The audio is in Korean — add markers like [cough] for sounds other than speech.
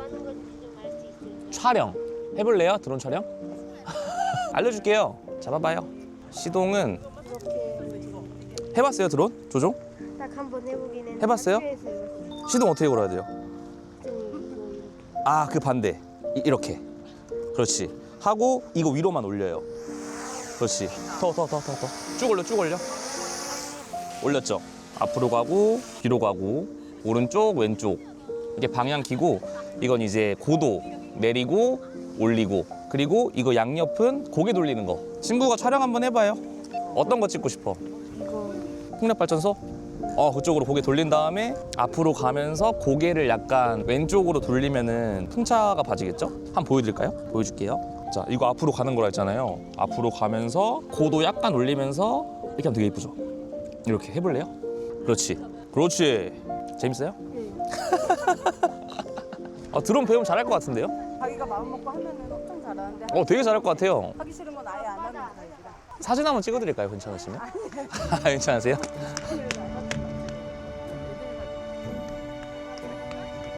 뭐 하는 건지 좀 알 수 있어요? 촬영 해볼래요? 드론 촬영? [laughs] 알려줄게요. 잡아봐요. 시동은 이렇게 해봤어요 드론 조종? 딱 한번 해보긴 했는데 해봤어요? 학교에서. 시동 어떻게 걸어야 돼요? 좀 이거 이렇게. 아그 반대 이, 이렇게 그렇지 하고 이거 위로만 올려요 그렇지 더 더 더 더 더 쭉 올려 쭉 올려 올렸죠 앞으로 가고 뒤로 가고 오른쪽 왼쪽 이게 방향 키고 이건 이제 고도 내리고 올리고 그리고 이거 양옆은 고개 돌리는 거 친구가 촬영 한번 해봐요 어떤 거 찍고 싶어 이거 풍력발전소? 어 그쪽으로 고개 돌린 다음에 앞으로 가면서 고개를 약간 왼쪽으로 돌리면은 풍차가 봐지겠죠? 한번 보여드릴까요? 보여줄게요. 자 이거 앞으로 가는 거라 했잖아요. 앞으로 가면서 고도 약간 올리면서 이렇게 하면 되게 예쁘죠? 이렇게 해볼래요? 그렇지. 그렇지. 재밌어요? 네. [laughs] 아, 드론 배우면 잘할 것 같은데요? 자기가 마음 먹고 하면은 엄청 잘하는데 어 되게 잘할 것 같아요. 하기 싫은 건 아예 안 하는 타입이라. 사진 한번 찍어드릴까요? 괜찮으시면? [laughs] 괜찮으세요?